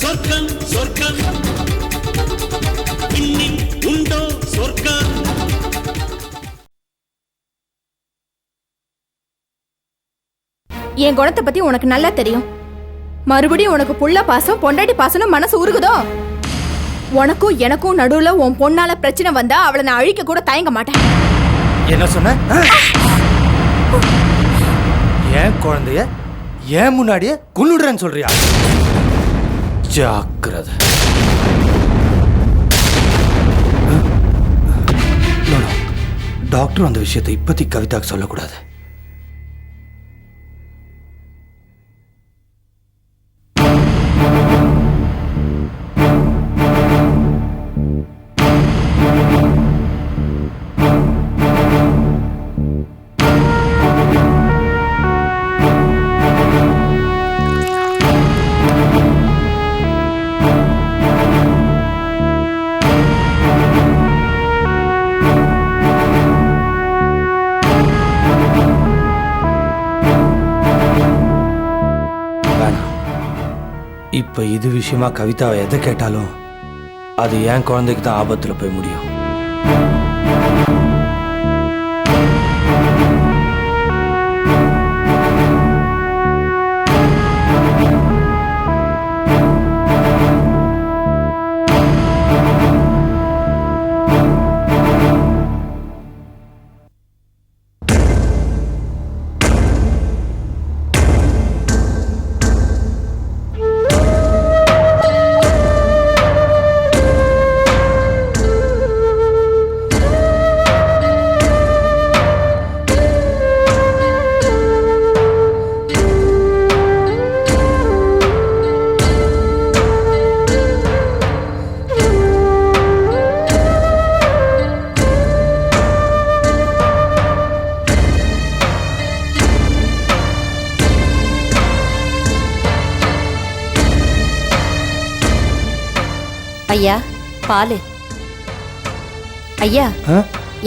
சொர்க்கம் சொர்க்கம் உண்டோ சொர்க்கம்? என் குணத்தை பத்தி உனக்கு நல்லா தெரியும். மறுபடியும் உனக்கு புள்ள பாசம் பொண்டாட்டி பாசம் மனசு உருகுதோ? உனக்கும் எனக்கும் நடுவுல உன் பொண்ணால பிரச்சனை வந்தா அவளை நான் அழிக்க கூட தயங்க மாட்டேன். என்ன சொன்ன? ஆ? ஏன் குழந்தைய ஏன் முன்னாடியே கொன்னுடுறேன்னு சொல்றியா? ஜாக்கிரதை. டாக்டர் அந்த விஷயத்தை இப்போதைக்கு கவிதாக்கு சொல்லக்கூடாது. விஷயமா கவிதாவை எதை கேட்டாலும் அது என் குழந்தைக்கு தான் ஆபத்தில் போய் முடியும். ஐயா பாலு. ஐயா?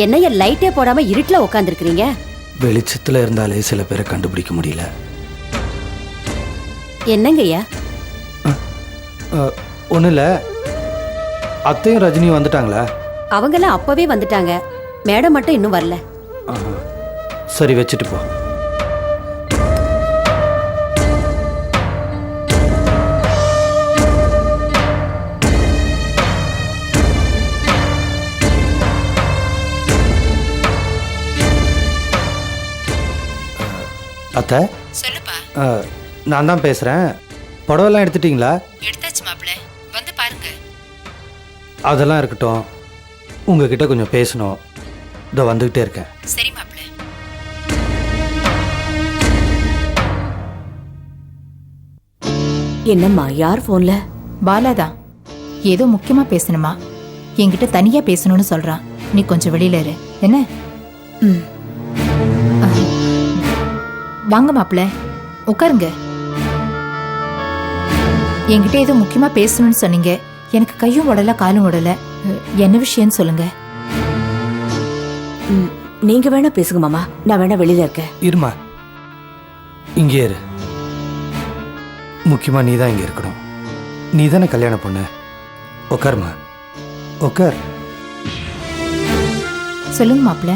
என்னையா லைட்டே போடாம இருட்டுல உட்காந்துருக்கீங்க வெளிச்சத்தில் இருந்தாலே சில பேரை கண்டுபிடிக்க முடியல. என்னங்க ஐயா? ஒன்றும் இல்லை. அத்தையும் ரஜினியும் வந்துட்டாங்களா? அவங்கெல்லாம் அப்பவே வந்துட்டாங்க. மேடம் மட்டும் இன்னும் வரல. சரி வச்சுட்டு போ. அத்தை? சொல்லுப்பா. நான் தான் பேசுகிறேன் புடவெல்லாம் எடுத்துட்டிங்களா? எடுத்தாச்சு மாப்பிள்ள வந்து பாருங்க. அதெல்லாம் இருக்கட்டும். உங்ககிட்ட கொஞ்சம் பேசணும். இதோ வந்துக்கிட்டே இருக்கேன். சரி மாப்பிள்ள என்னம்மா யார் போன்ல? பாலாதா ஏதோ முக்கியமா பேசணுமா? என்கிட்ட தனியா பேசணும்னு சொல்றான். நீ கொஞ்சம் வெளியில இரு. என்ன? ம். வாங்க மாப்பிள்ள உட்காருங்க. என்கிட்ட ஏதோ முக்கியமா பேசணும்னு சொன்னீங்க. எனக்கு கையும் உடல காலும் உடல. என்ன விஷயம்னு சொல்லுங்க. ம், நீங்க வேணா பேசுங்க மாமா. நான் வேணா வெளியில இருக்கேன். இருமா. இங்கே இரு. முக்கியமாக நீ தான் இங்கே இருக்கணும். நீ தானே கல்யாணம் பொண்ணு. உட்காருமா. உட்கார். சொல்லுங்க மாப்பிள்ள.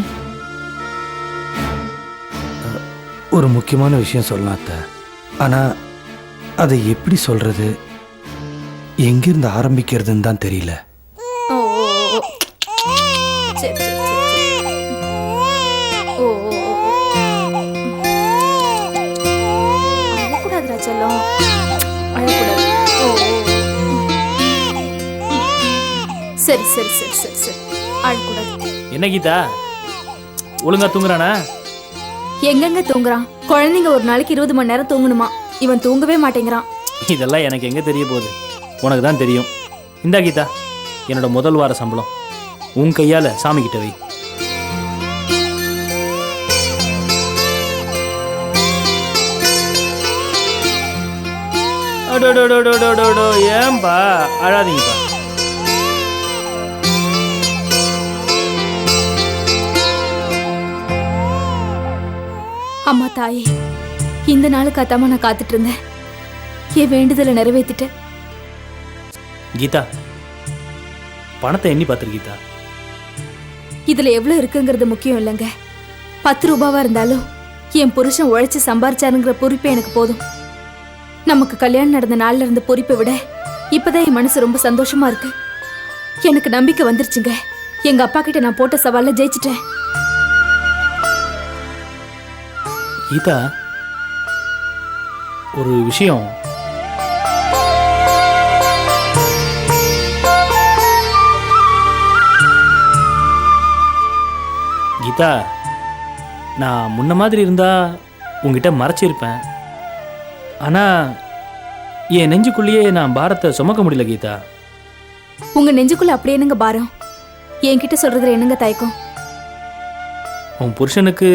ஒரு முக்கியமான விஷயம் சொல்லலாம் அத்தை ஆனால் அதை எப்படி சொல்கிறது எங்கிருந்து ஆரம்பிக்கிறதுன்னு தான் தெரியல ஓ ஓ, ஓ. சரி, சரி, சரி, சரி. ஓ, ஓ, ஓ, ஓ. அழக்கூடாதுடா செல்லம். அழக்கூடாது. ஓ, ஓ, ஓ. சரி சரி சரி சரி சரி அழக்கூடாது என்ன கீதா ஒழுங்கா தூங்குறானா எங்கெங்க தூங்குறான்? குழந்தைங்க ஒரு நாளைக்கு இருபது மணி நேரம் தூங்கணுமா? இவன் தூங்கவே மாட்டேங்கிறான். இதெல்லாம் எனக்கு எங்க தெரிய போகுது? உனக்கு தான் தெரியும். இந்தா கீதா என்னோட முதல் வார சம்பளம். உன் கையால சாமி கிட்ட வை. ஏன்பா அழாதீங்கப்பா அம்மா தாயே இந்த நாளுக்கு அத்தாம நான் காத்துட்டு இருந்தேன் என் வேண்டுதலை நிறைவேத்திட்டேன். கீதா பணத்தை எண்ணி பார்த்துரு கீதா. இதுல எவ்வளவு இருக்குங்கிறது முக்கியம் இல்லைங்க. பத்து ரூபாவா இருந்தாலும் என் புருஷன் உழைச்சு சம்பாரிச்சாருங்கிற பொறுப்பே எனக்கு போதும். நமக்கு கல்யாணம் நடந்த நாள்ல இருந்த பொறுப்பை விட இப்பதான் என் மனசு ரொம்ப சந்தோஷமா இருக்கு. எனக்கு நம்பிக்கை வந்துருச்சுங்க. எங்க அப்பா கிட்ட நான் போட்ட சவால்ல ஜெயிச்சிட்டேன். கீதா ஒரு விஷயம். கீதா நான் முன்ன மாதிரி இருந்தா உங்ககிட்ட மறைச்சிருப்பேன். ஆனால் என் நெஞ்சுக்குள்ளேயே நான் பாரத்தை சுமக்க முடியல கீதா. உங்க நெஞ்சுக்குள்ள அப்படியே என்னங்க பாரம்? என்கிட்ட சொல்றதுல என்னங்க தயக்கம்? உன் புருஷனுக்கு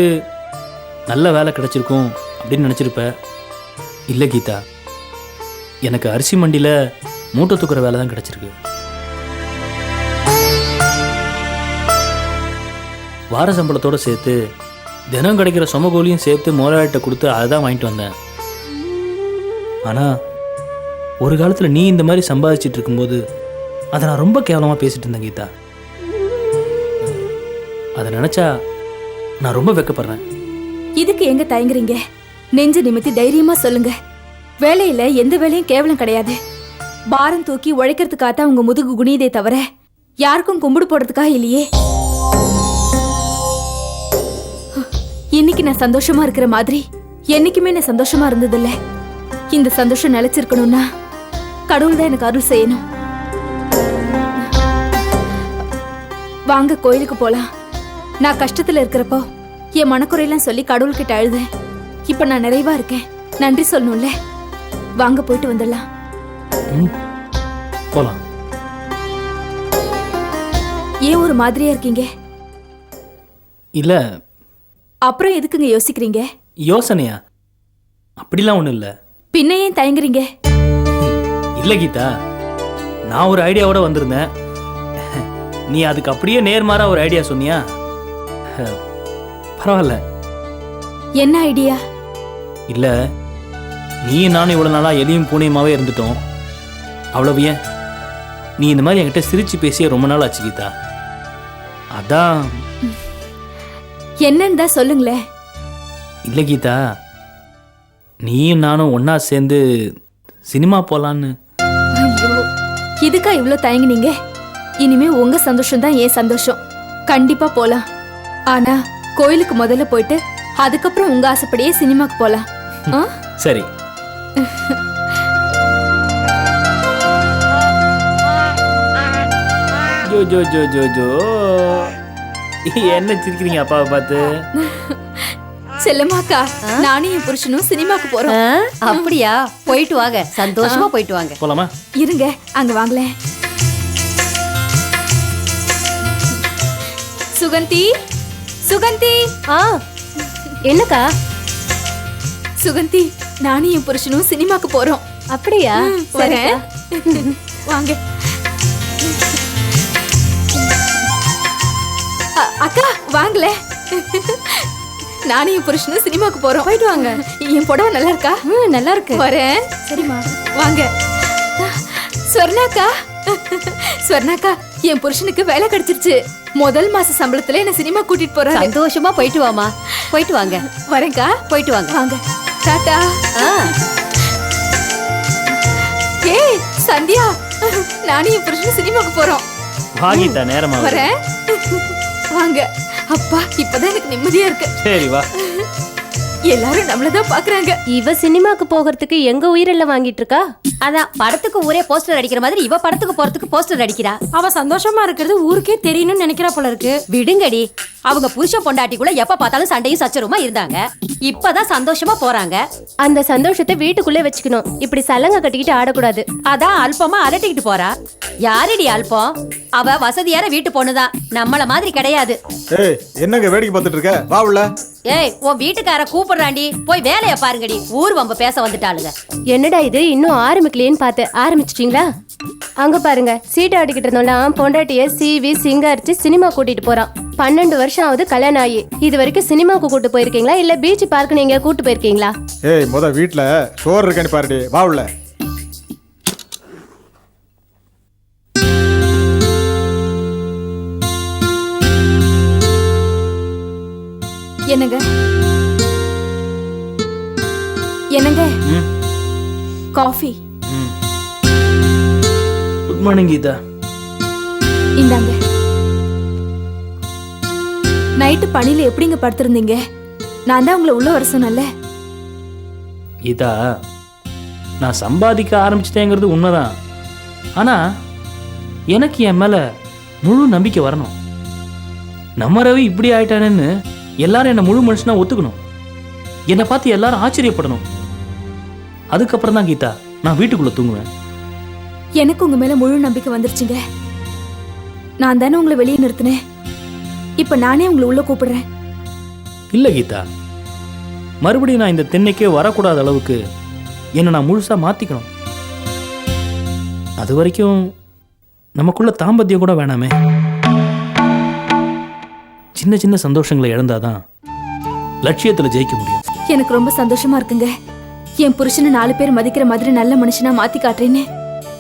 நல்ல வேலை கிடச்சிருக்கும் அப்படின்னு நினச்சிருப்ப. இல்லை கீதா எனக்கு அரிசி மண்டியில் மூட்டை தூக்குற வேலை தான் கிடச்சிருக்கு. வார சம்பளத்தோடு சேர்த்து தினம் கிடைக்கிற சொமகோலியும் சேர்த்து முதலாளிகிட்ட கொடுத்து அதை தான் வாங்கிட்டு வந்தேன். ஆனால் ஒரு காலத்தில் நீ இந்த மாதிரி சம்பாதிச்சிட்டு இருக்கும்போது அதை நான் ரொம்ப கேவலமாக பேசிட்டு இருந்தேன் கீதா. அதை நினச்சா நான் ரொம்ப வெக்கப்படுறேன். இதுக்கு எங்க தயங்குறீங்க? நெஞ்ச நிமித்தி தைரியமா சொல்லுங்க. வேலையில எந்த வேலையும் கேவலம் கிடையாது. பாரம் தூக்கி உழைக்கிறதுக்காக உங்க முதுகு குனியதே தவிர யாருக்கும் கும்பிடு போடுறதுக்காக இல்லையே. இன்னைக்கு நான் சந்தோஷமா இருக்கிற மாதிரி என்னைக்குமே நான் சந்தோஷமா இருந்ததில்ல. இந்த சந்தோஷம் நிலைச்சிருக்கணும்னா கடவுள் தான் எனக்கு அருள் செய்யணும். வாங்க கோயிலுக்கு போலாம். நான் கஷ்டத்துல இருக்கிறப்போ என் மனக்குறையெல்லாம் சொல்லி கடவுள்கிட்ட அழுதேன். இப்ப நான் நிறைவா இருக்கேன். நன்றி சொல்லணும்ல. வாங்க போயிட்டு வந்துடலாம். ம். போகலாம் ஏன் ஒரு மாதிரியா இருக்கீங்க? இல்லை. அப்புறம் எதுக்குங்க யோசிக்கிறீங்க? யோசனையா? அப்படிலாம் ஒன்றும் இல்லை. பின்ன ஏன் தயங்குறீங்க? இல்லை கீதா. நான் ஒரு ஐடியாவோட வந்திருந்தேன். நீ அதுக்கு அப்படியே நேர்மாறா ஒரு ஐடியா சொன்னியா? பரவாயில்ல. என்ன ஐடியா? இல்லை நீ நானும் இவ்வளோ நாளாக எலியும் பூனையுமாவே இருந்துட்டோம். அவ்வளவு ஏன்? நீ இந்த மாதிரி என்கிட்ட சிரிச்சு பேசியே ரொம்ப நாள் ஆச்சு கீதா. அதான். என்னன்னு தான் சொல்லுங்களேன் இல்லை கீதா. நீயும் நானும் ஒன்றா சேர்ந்து சினிமா போகலான்னு ஐயோ இதுக்கா இவ்ளோ தயங்குனீங்க? இனிமே உங்க சந்தோஷம் தான் ஏன் சந்தோஷம். கண்டிப்பா போலாம். ஆனா கோயிலுக்கு முதல்ல போயிட்டு அதுக்கப்புறம் உங்க ஆசைப்படியே சினிமாக்கு போலாம். ஆ? சரி. ஜோ ஜோ ஜோ ஜோ ஜோ. என்ன சிரிக்கிறீங்க அப்பாவை பார்த்து? செல்லம்மாக்கா நானும் என் புருஷனும் சினிமாக்கு ஆ, போறோம் அப்படியா? போயிட்டு வாங்க. சந்தோஷமா போயிட்டு வாங்க. போலாமா? இருங்க அங்க வாங்களே. சுகந்தி சுகந்தி! ஆ என்னக்கா? சுகந்தி நானும் என் புருஷனும் சினிமாக்கு போறோம். அப்படியா? வரேன் வாங்க. அக்கா வாங்களே. நானும் என் புருஷனும் சினிமாக்கு போறோம். போயிட்டு வாங்க. என் புடவை நல்லா இருக்கா? நல்லா இருக்கு. வரேன் சரிம்மா. வாங்க. ஸ்வர்ணாக்கா. ஸ்வர்ணாக்கா என் புருஷனுக்கு வேலை கிடைச்சிருச்சு. முதல் மாச சம்பளத்துல என்ன சினிமா கூட்டிட்டு போறாரு. சந்தோஷமா போயிட்டு வாமா போயிட்டு வாங்க. வரேன்க்கா. போயிட்டு வாங்க. வாங்க. டாடா ஆ. ஏய் சந்தியா. நானும் என் புருஷனும் சினிமாக்கு போறோம். வாங்கிட்டா நேரமா. வரேன். வாங்க. அப்பா இப்பதான் எனக்கு நிம்மதியா இருக்கு. சரி வா. எல்லாரும் நம்மளதான் பாக்குறாங்க. இவ சினிமாக்கு போகிறதுக்கு எங்க உயிரெல்லாம் வாங்கிட்டு இருக்கா? அதான் படத்துக்கு ஊரே போஸ்டர் அடிக்கிற மாதிரி இவ படத்துக்கு போறதுக்கு போஸ்டர் அடிக்கிறா. அவ சந்தோஷமா இருக்கிறது ஊருக்கே தெரியணும்னு நினைக்கிறா போல இருக்கு. விடுங்கடி. அவங்க புருஷ பொண்டாட்டிக்குள்ள எப்ப பார்த்தாலும் சண்டையும் சச்சரவுமா இருந்தாங்க. இப்பதான் சந்தோஷமா போறாங்க. அந்த சந்தோஷத்தை வீட்டுக்குள்ளே வச்சுக்கணும். இப்படி சலங்க கட்டிக்கிட்டு ஆடக்கூடாது. அதான் அல்பமா அலட்டிக்கிட்டு போறா. யாரடி அல்பம்? அவ வசதியான வீட்டு பொண்ணுதான் நம்மள மாதிரி கிடையாது. ஏய் என்னங்க வேடிக்கை பார்த்துட்டு இருக்க? வா உள்ள. ஏய் உன் வீட்டுக்கார கூப்பிடுறாண்டி போய் வேலைய பாருங்கடி. ஊர் வம்ப பேச வந்துட்டாளுங்க. என்னடா இது? இன்னும் ஆரம்பிக்கலையேன்னு பார்த்து. ஆரம்பிச்சிட்டீங்களா? அங்க பாருங்க. சீட்டை ஆடிக்கிட்டு இருந்தோம்லாம் பொண்டாட்டிய சிவி சிங்காரிச்சு சினிமா கூட்டிட்டு போறான். பன்னெண்டு வருஷம் ஆகுது கல்யாணம் ஆகி. இது வரைக்கும் சினிமாவுக்கு கூட்டு போயிருக்கீங்களா? இல்ல பீச் பார்க் நீங்க கூட்டு போயிருக்கீங்களா? ஏய் முத வீட்ல சோறு இருக்கான்னு பாருடி. வா உள்ள. என்னங்க? என்னங்க? காஃபி. Good morning Geetha. இந்தாங்க. நைட்டு பணியில எப்படிங்க படுத்திருந்தீங்க? நான் தான் உங்களை உள்ள வர சொன்னேன்ல. கீதா நான் சம்பாதிக்க ஆரம்பிச்சிட்டேங்கிறது உண்மைதான். ஆனால் எனக்கு என் மேலே முழு நம்பிக்கை வரணும். நம்ம ரவி இப்படி ஆயிட்டானேன்னு எல்லாரும் என்னை முழு மனுஷனா ஒத்துக்கணும். என்னை பார்த்து எல்லாரும் ஆச்சரியப்படணும். அதுக்கப்புறம் தான் கீதா நான் வீட்டுக்குள்ளே தூங்குவேன். எனக்கு உங்க மேல முழு நம்பிக்கை வந்துருச்சுங்க. நான் தானே உங்களை வெளியே நிறுத்தினேன். இப்ப நானே உங்களை உள்ள கூப்பிடுறேன். இல்லை கீதா. மறுபடியும் நான் இந்த தென்னைக்கே வரக்கூடாத அளவுக்கு என்னை நான் முழுசாக மாற்றிக்கணும் அது வரைக்கும் நமக்குள்ள தாம்பத்தியம் கூட வேணாமே. சின்ன சின்ன சந்தோஷங்களை இழந்தாதான் லட்சியத்தில் ஜெயிக்க முடியும். எனக்கு ரொம்ப சந்தோஷமா இருக்குங்க. என் புருஷனை நாலு பேர் மதிக்கிற மாதிரி நல்ல மனுஷனா மாத்தி காட்டுறேன்னு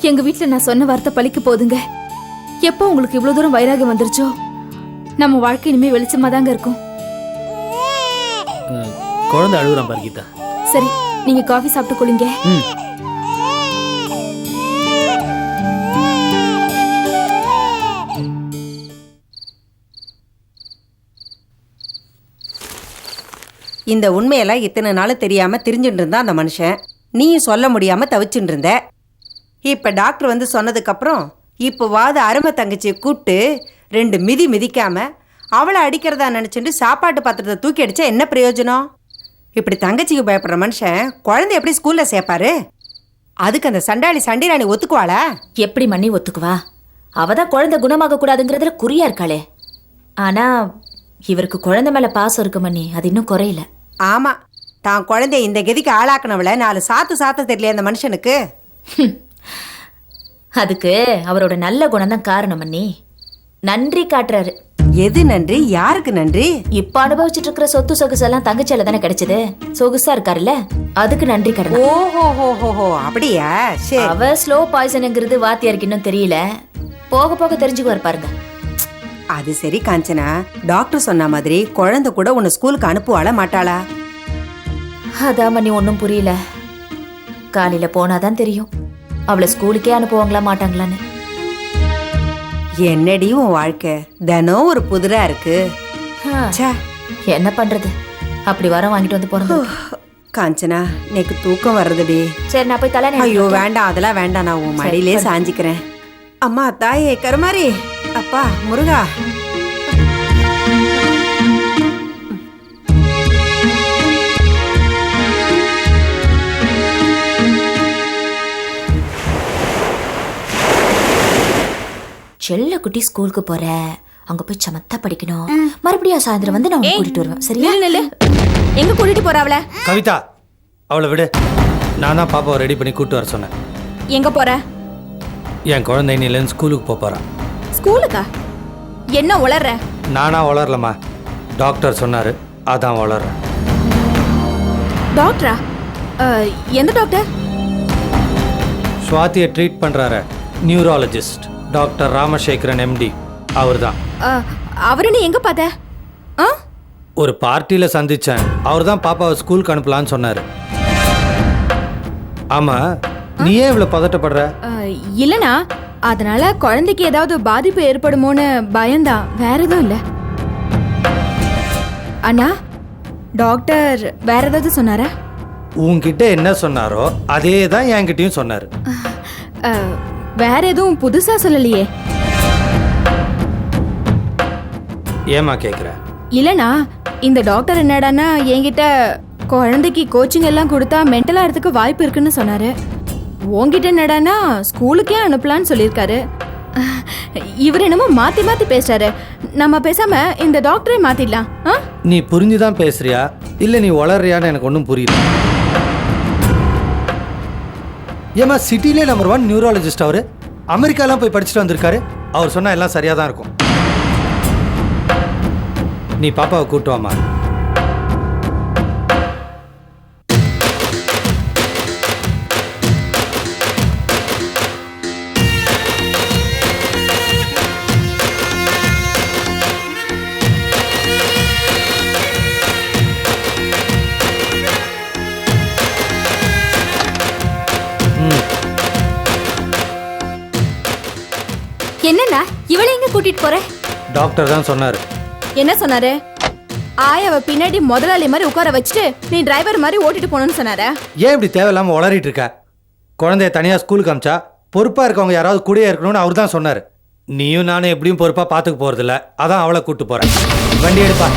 எங்க வீட்ல நான் சொன்ன வார்த்தை பழிக்க போதுங்க. எப்போ உங்களுக்கு இவ்வளவு தூரம் வைராகம் வந்துருச்சோ? நம்ம வாழ்க்கை இனிமே வெளிச்சமா தாங்க இருக்கும். குழந்தை அழுகுறான் பாரு கீதா. சரி நீங்க காஃபி சாப்பிட்டு கொள்ளுங்க இந்த உண்மையெல்லாம் இத்தனை நாள் தெரியாம தெரிஞ்சுட்டு இருந்தா அந்த மனுஷன். நீயும் சொல்ல முடியாம தவிச்சுட்டு இருந்த இப்ப டாக்டர் வந்து சொன்னதுக்கப்புறம் இப்போ வாத அருமை தங்கச்சியை கூப்பிட்டு ரெண்டு மிதி மிதிக்காம அவளை அடிக்கிறதா நினச்சிட்டு சாப்பாட்டு பாத்திரத்தை தூக்கி அடிச்சா என்ன பிரயோஜனம்? இப்படி தங்கச்சிக்கு பயப்படுற மனுஷன் குழந்தை எப்படி ஸ்கூல்ல சேர்ப்பாரு? அதுக்கு அந்த சண்டாளி சண்டிராணி ஒத்துக்குவாளா? எப்படி மண்ணி ஒத்துக்குவா? அவ தான் குழந்தை குணமாக கூடாதுங்கிறதுல குறியா இருக்காளே. ஆனா இவருக்கு குழந்தை மேல பாசம் இருக்கு மண்ணி அது இன்னும் குறையல. ஆமா தான் குழந்தைய இந்த கதிக்கு ஆளாக்குனவள நாலு சாத்து சாத்த தெரியல அந்த மனுஷனுக்கு. அதுக்கு அவரோட நல்ல குணம் தான் காரணம் மண்ணி நன்றி காட்டுறாரு. எது நன்றி? யாருக்கு நன்றி? இப்ப அனுபவிச்சுட்டு இருக்கிற சொத்து சொகுசு எல்லாம் தங்கச்சியால தானே கிடைச்சது? சொகுசா இருக்காருல்ல அதுக்கு நன்றி கடன். ஓஹோ ஹோ ஹோ ஹோ அப்படியா? சரி. அவ ஸ்லோ பாய்சனுங்கிறது வாத்தியாருக்கு இன்னும் தெரியல. போக போக தெரிஞ்சுக்குவார் பாருங்க. அது சரி காஞ்சனா. டாக்டர் சொன்ன மாதிரி குழந்தை கூட உன்னை ஸ்கூலுக்கு அனுப்புவாளா மாட்டாளா? அதான் மணி ஒன்றும் புரியல. காலையில போனாதான் தெரியும். அவளை ஸ்கூலுக்கே அனுப்புவாங்களா மாட்டாங்களான்னு. என்னடி உன் வாழ்க்கை? தினம் ஒரு புதிரா இருக்கு. என்ன பண்றது? அப்படி வர வாங்கிட்டு வந்து போறது காஞ்சனா எனக்கு தூக்கம் வர்றதுடி. சரி நான் போய் தலை ஐயோ வேண்டாம் அதெல்லாம் வேண்டாம். நான் உன் மடியிலே சாஞ்சிக்கிறேன். அம்மா தாயே கருமாரி. அப்பா முருகா. செல்ல குட்டி ஸ்கூலுக்கு போற. அங்க போய் சமத்தா படிக்கணும். மறுபடியும் சாயந்தரம் வந்து நான் உன்னை கூட்டிட்டு வருவேன். சரியா? நில்லு எங்க கூட்டிட்டு போறாவல கவிதா அவளை விடு. நான் தான் பாப்பாவை ரெடி பண்ணி கூட்டு வர சொன்னேன். எங்க போற? என் குழந்தை இன்னிலேருந்து ஸ்கூலுக்கு போக போகிறான் ஸ்கூலுக்கா? என்ன உளற நானா வளரலம்மா டாக்டர் சொன்னார் அதான் வளர்றேன் டாக்டரா? அஹ், எந்த டாக்டர்? சுவாத்தியை ட்ரீட் பண்ணுறாரு நியூராலஜிஸ்ட் டாக்டர் ராமசேகரன் எம்டி அவர் தான் அஹ், அவரை நீ எங்க பார்த்த? ஆ ஒரு பார்ட்டியில் சந்தித்தேன் அவர் தான் பாப்பாவை ஸ்கூலுக்கு அனுப்பலான்னு சொன்னார். ஆமாம் நீ ஏன் இவ்வளோ பதட்டப்படுற? அஹ், இல்லனா அதனால குழந்தைக்கு ஏதாவது பாதிப்பு ஏற்படுமோன்னு பயம்தான். வேற எதுவும் இல்ல. அண்ணா டாக்டர் வேற ஏதாவது சொன்னாரா? உன்கிட்ட என்ன சொன்னாரோ அதே தான் என்கிட்டயும் சொன்னார். அஹ், வேற எதுவும் புதுசா சொல்லலையே. ஏமா கேட்குற இல்லனா இந்த டாக்டர் என்னடான்னா என்கிட்ட குழந்தைக்கு கோச்சிங் எல்லாம் கொடுத்தா மென்டலா வாய்ப்பு இருக்குன்னு சொன்னாரு. உங்ககிட்ட என்னடான்னா ஸ்கூலுக்கே அனுப்பலான்னு சொல்லியிருக்காரு. இவர் என்னமோ மாத்தி மாத்தி பேசுறாரு. நம்ம பேசாம இந்த டாக்டரை மாத்திடலாம். ஆ? நீ புரிஞ்சுதான் பேசுறியா? இல்லை நீ வளர்றியான்னு எனக்கு ஒன்றும் புரியல. ஏமா சிட்டிலே நம்பர் ஒன் நியூரலஜிஸ்ட் அவரு. அமெரிக்காலாம் போய் படிச்சுட்டு வந்திருக்காரு. அவர் சொன்னா எல்லாம் சரியா தான் இருக்கும். நீ பாப்பாவை கூட்டுவாமா டாக்டர் தான் சொன்னார். என்ன சொன்னாரு? ஆயாவ பின்னாடி முதலாளி மாதிரி உட்கார வச்சுட்டு நீ டிரைவர் மாதிரி ஓட்டிட்டு போகணும்னு சொன்னாரா? ஏன் இப்படி தேவையில்லாம உளறிட்டு இருக்க? குழந்தைய தனியாக ஸ்கூலுக்கு அமிச்சா பொறுப்பாக இருக்கவங்க யாராவது கூடயே இருக்கணும்னு அவர் தான் சொன்னார். நீயும் நானும் எப்படியும் பொறுப்பாக பார்த்துக்க போகிறதில்ல அதான் அவளை கூட்டு போகிறேன் வண்டி எடுப்பா.